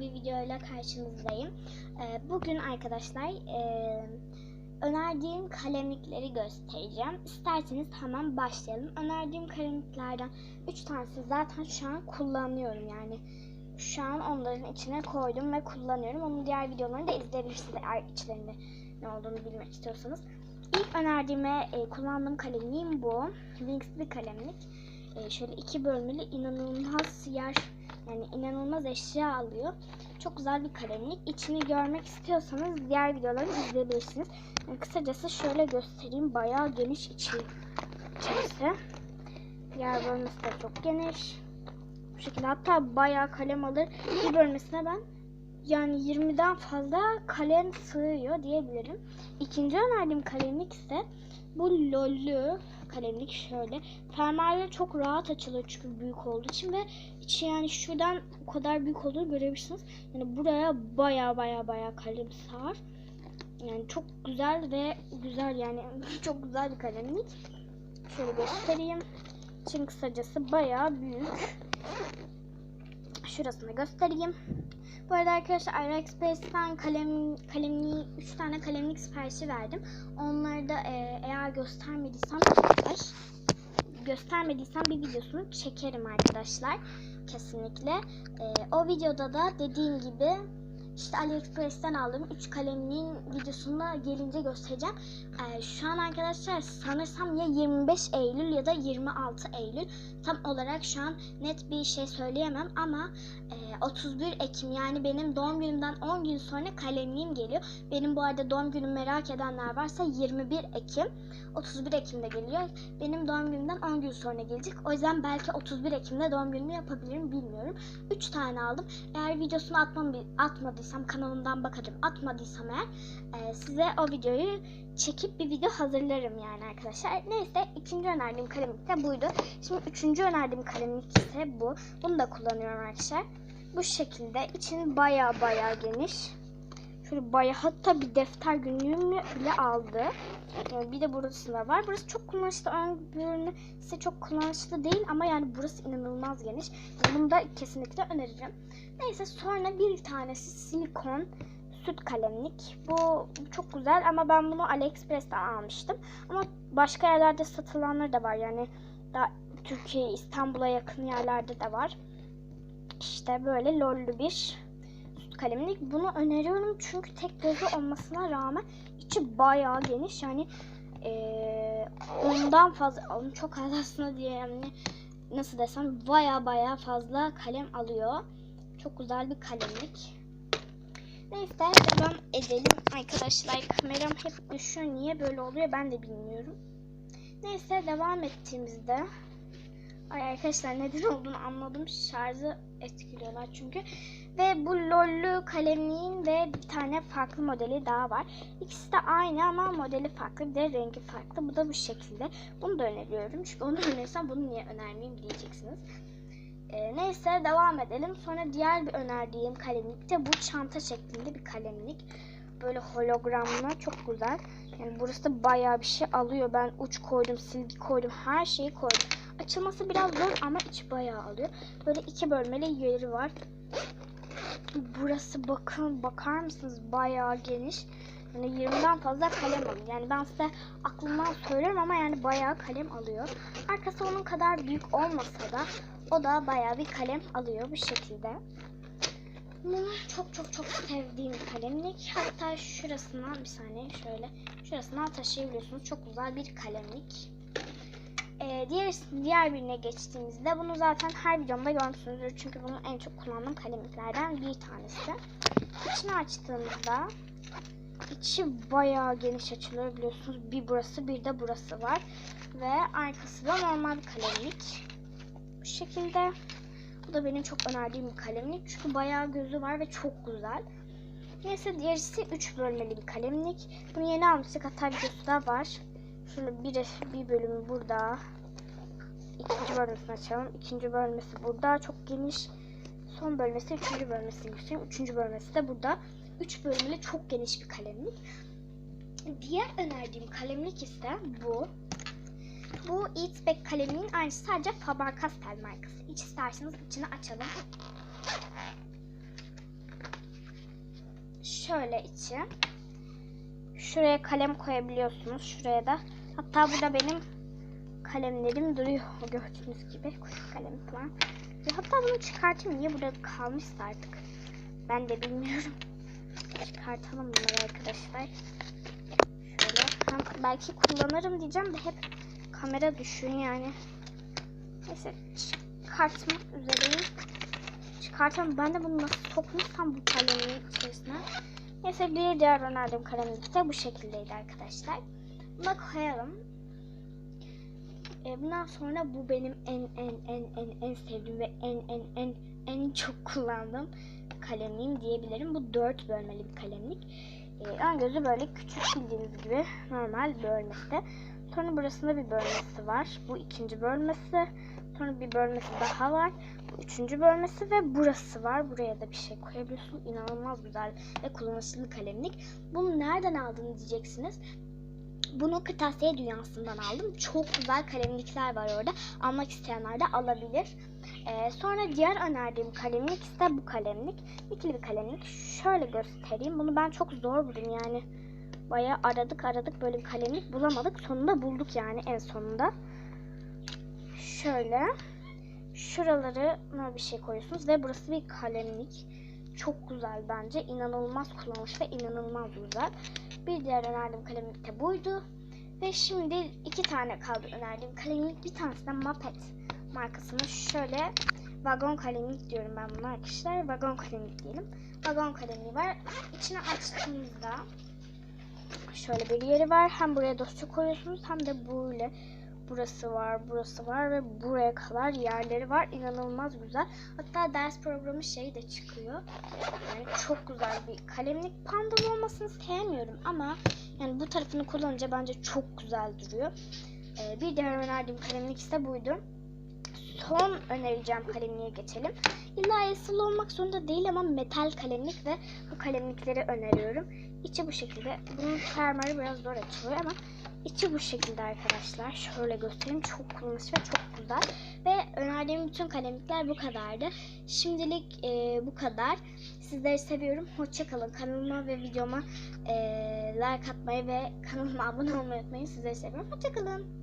bir videoyla karşınızdayım. Ee, Bugün arkadaşlar e, önerdiğim kalemlikleri göstereceğim. İsterseniz hemen başlayalım. Önerdiğim kalemliklerden 3 tanesi zaten şu an kullanıyorum yani. Şu an onların içine koydum ve kullanıyorum. Onun diğer videolarını da izleyebilirsiniz eğer içlerinde ne olduğunu bilmek istiyorsanız. İlk önerdiğime e, kullandığım kalemliğim bu. Wings bir kalemlik. E, şöyle iki bölmeli inanılmaz yer yani inanılmaz eşya alıyor. Çok güzel bir kalemlik. İçini görmek istiyorsanız diğer videoları izleyebilirsiniz. Yani kısacası şöyle göstereyim. Bayağı geniş içi, içerisi. Diğer bölmesi de çok geniş. Bu şekilde hatta bayağı kalem alır. Bir bölmesine ben yani 20'den fazla kalem sığıyor diyebilirim. İkinci önerdiğim kalemlik ise bu lollü kalemlik şöyle. Fermuarları çok rahat açılıyor çünkü büyük olduğu için ve içi yani şuradan o kadar büyük olduğunu görebilirsiniz. Yani buraya baya baya baya kalem sığar. Yani çok güzel ve güzel yani çok güzel bir kalemlik. Şöyle göstereyim. İçin kısacası baya büyük. Şurasını göstereyim. Bu arada arkadaşlar AliExpress'ten kalem, kalemli 3 tane kalemlik siparişi verdim. Onları da e, eğer göstermediysem ay, göstermediysem bir videosunu çekerim arkadaşlar. Kesinlikle. E, o videoda da dediğim gibi işte AliExpress'ten aldığım 3 kalemliğin videosunda gelince göstereceğim. Ee, şu an arkadaşlar sanırsam ya 25 Eylül ya da 26 Eylül. Tam olarak şu an net bir şey söyleyemem ama e, 31 Ekim yani benim doğum günümden 10 gün sonra kalemliğim geliyor. Benim bu arada doğum günümü merak edenler varsa 21 Ekim. 31 Ekim'de geliyor. Benim doğum günümden 10 gün sonra gelecek. O yüzden belki 31 Ekim'de doğum günümü yapabilirim bilmiyorum. 3 tane aldım. Eğer videosunu atmam, atmadıysam kanalımdan bakarım. Atmadıysam eğer e, size o videoyu çekip bir video hazırlarım yani arkadaşlar. Neyse ikinci önerdiğim kalemlik de buydu. Şimdi üçüncü önerdiğim kalemlik ise bu. Bunu da kullanıyorum arkadaşlar. Bu şekilde için baya baya geniş. Şöyle baya hatta bir defter günlüğümü bile aldı. Bir de burası da var. Burası çok kullanışlı. Ön bölümü ise çok kullanışlı değil ama yani burası inanılmaz geniş. Bunu da kesinlikle öneririm. Neyse sonra bir tanesi silikon süt kalemlik. Bu çok güzel ama ben bunu AliExpress'ten almıştım. Ama başka yerlerde satılanlar da var. Yani daha Türkiye, İstanbul'a yakın yerlerde de var. İşte böyle lollü bir kalemlik. Bunu öneriyorum çünkü tek gözü olmasına rağmen içi bayağı geniş. Yani ee, ondan fazla, çok az aslında diye yani nasıl desem baya baya fazla kalem alıyor. Çok güzel bir kalemlik. Neyse devam edelim arkadaşlar. Kameram hep düşüyor. Niye böyle oluyor ben de bilmiyorum. Neyse devam ettiğimizde Ay arkadaşlar neden olduğunu anladım. Şarjı etkiliyorlar çünkü. Ve bu lollü kalemliğin ve bir tane farklı modeli daha var. İkisi de aynı ama modeli farklı. Bir de rengi farklı. Bu da bu şekilde. Bunu da öneriyorum. Çünkü onu önerirsem bunu niye önermeyeyim diyeceksiniz. Ee, neyse devam edelim. Sonra diğer bir önerdiğim kalemlik de bu çanta şeklinde bir kalemlik. Böyle hologramlı çok güzel. Yani burası bayağı bir şey alıyor. Ben uç koydum, silgi koydum, her şeyi koydum. Açılması biraz zor ama içi bayağı alıyor. Böyle iki bölmeli yeri var. Burası bakın bakar mısınız bayağı geniş. Yani 20'den fazla kalem alıyor. Yani ben size aklımdan söylüyorum ama yani bayağı kalem alıyor. Arkası onun kadar büyük olmasa da o da bayağı bir kalem alıyor bu şekilde. Bunu çok çok çok sevdiğim kalemlik. Hatta şurasından bir saniye şöyle şurasından taşıyabiliyorsunuz. Çok güzel bir kalemlik. Ee, diğer diğer birine geçtiğimizde bunu zaten her videomda görmüşsünüzdür. Çünkü bunu en çok kullandığım kalemliklerden bir tanesi. İçini açtığımızda içi bayağı geniş açılıyor biliyorsunuz. Bir burası bir de burası var. Ve arkası da normal kalemlik. Bu şekilde. Bu da benim çok önerdiğim bir kalemlik. Çünkü bayağı gözü var ve çok güzel. Neyse diğerisi 3 bölmeli bir kalemlik. Bunu yeni almıştık. Hatta videosu da var. Şöyle bir, bir bölümü burada. İkinci bölmesini açalım. İkinci bölmesi burada. Çok geniş. Son bölmesi, üçüncü bölmesini göstereyim. Üçüncü bölmesi de burada. Üç bölmeli çok geniş bir kalemlik. Diğer önerdiğim kalemlik ise bu. Bu Eatsback kalemliğin aynısı sadece Faber-Castell markası. İç isterseniz içini açalım. şöyle içi. Şuraya kalem koyabiliyorsunuz. Şuraya da. Hatta burada benim kalemlerim duruyor. Gördüğünüz gibi. Kuş kalemi falan. Ya Hatta bunu çıkartayım. Niye burada kalmışsa artık. Ben de bilmiyorum. Çıkartalım bunları arkadaşlar. Şöyle. Hem belki kullanırım diyeceğim de hep kamera düşüyor yani. Neyse çıkartmak üzereyim. Çıkartalım. Ben de bunu nasıl sokmuşsam bu kalemin içerisine. Neyse bir diğer önerdiğim kalemlik de bu şekildeydi arkadaşlar. Buna koyalım. E, bundan sonra bu benim en en en en en sevdiğim ve en en en en çok kullandığım kalemliğim diyebilirim. Bu dört bölmeli bir kalemlik. E, ön gözü böyle küçük bildiğiniz gibi normal bölmesi. Sonra burasında bir bölmesi var. Bu ikinci bölmesi. Sonra bir bölmesi daha var. Bu üçüncü bölmesi ve burası var. Buraya da bir şey koyabiliyorsunuz. İnanılmaz güzel ve kullanışlı kalemlik. Bunu nereden aldın diyeceksiniz. Bunu Kırtasiye Dünyası'ndan aldım. Çok güzel kalemlikler var orada. Almak isteyenler de alabilir. Ee, sonra diğer önerdiğim kalemlik ise bu kalemlik. İkili bir kalemlik. Şöyle göstereyim. Bunu ben çok zor buldum yani. Bayağı aradık aradık böyle bir kalemlik bulamadık. Sonunda bulduk yani en sonunda. Şöyle. Şuraları bir şey koyuyorsunuz ve burası bir kalemlik. Çok güzel bence. İnanılmaz kullanmış ve inanılmaz güzel. Bir diğer önerdiğim kalemlik de buydu. Ve şimdi iki tane kaldı önerdiğim kalemlik. Bir tanesi de Muppet markasının şöyle vagon kalemlik diyorum ben buna arkadaşlar. Vagon kalemlik diyelim. Vagon kalemliği var. İçine açtığımızda şöyle bir yeri var. Hem buraya dosya koyuyorsunuz hem de böyle burası var, burası var ve buraya kadar yerleri var. İnanılmaz güzel. Hatta ders programı şey de çıkıyor. Yani çok güzel bir kalemlik. Pandalı olmasını sevmiyorum ama yani bu tarafını kullanınca bence çok güzel duruyor. Ee, bir diğer önerdiğim kalemlik ise buydu. Son önereceğim kalemliğe geçelim. İlla yasalı olmak zorunda değil ama metal kalemlik ve bu kalemlikleri öneriyorum. İçi bu şekilde. Bunun fermuarı biraz zor açılıyor ama içi bu şekilde arkadaşlar. Şöyle göstereyim. Çok kullanışlı ve çok güzel. Ve önerdiğim bütün kalemlikler bu kadardı. Şimdilik e, bu kadar. Sizleri seviyorum. Hoşçakalın. Kanalıma ve videoma e, like atmayı ve kanalıma abone olmayı unutmayın. Sizleri seviyorum. Hoşçakalın.